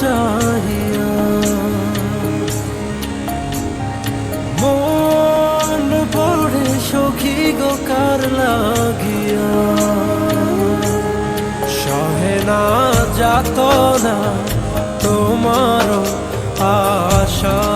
চাহিয়া মন পড়ে সখী গোকার লাগিয়া? সহে না যাত না তোমার আশায়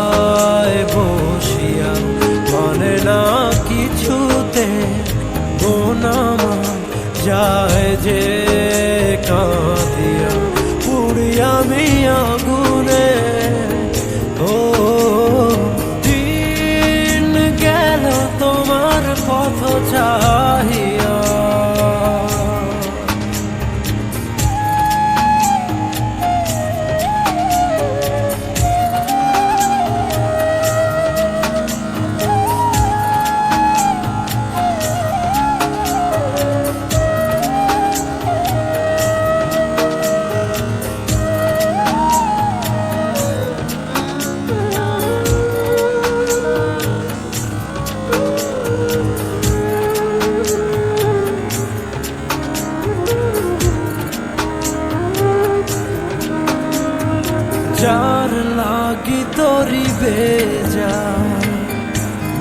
যার লাগি তরি বেজা,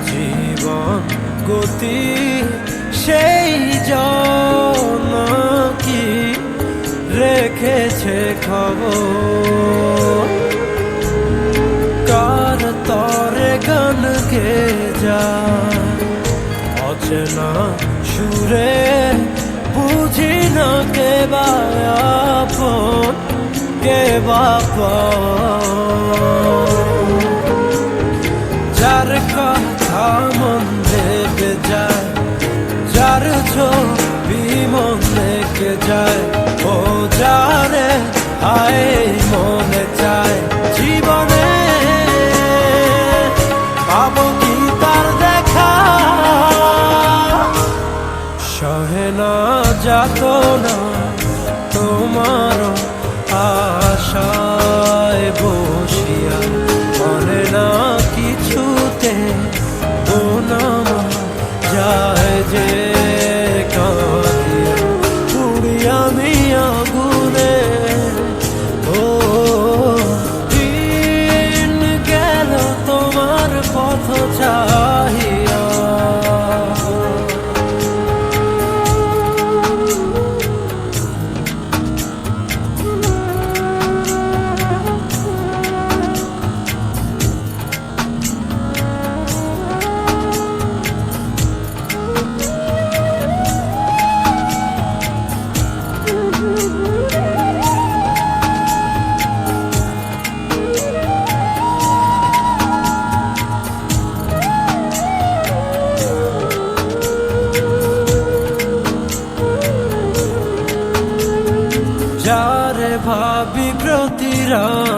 জীবন গতি সেই জন কি রেখেছে খবর। কার তরে গান গে যা অচেনা সুরে বুঝি না কে বায়াপন কে বাপা? যার কথা মন দেবে যায়, যার ছবি মন দেখে যায়, ও যারে আয় মনে চায় জীবনে। পাবো কি তার দেখা? সহে না যাত না তোমার আশায় ভাবি প্রতি রাত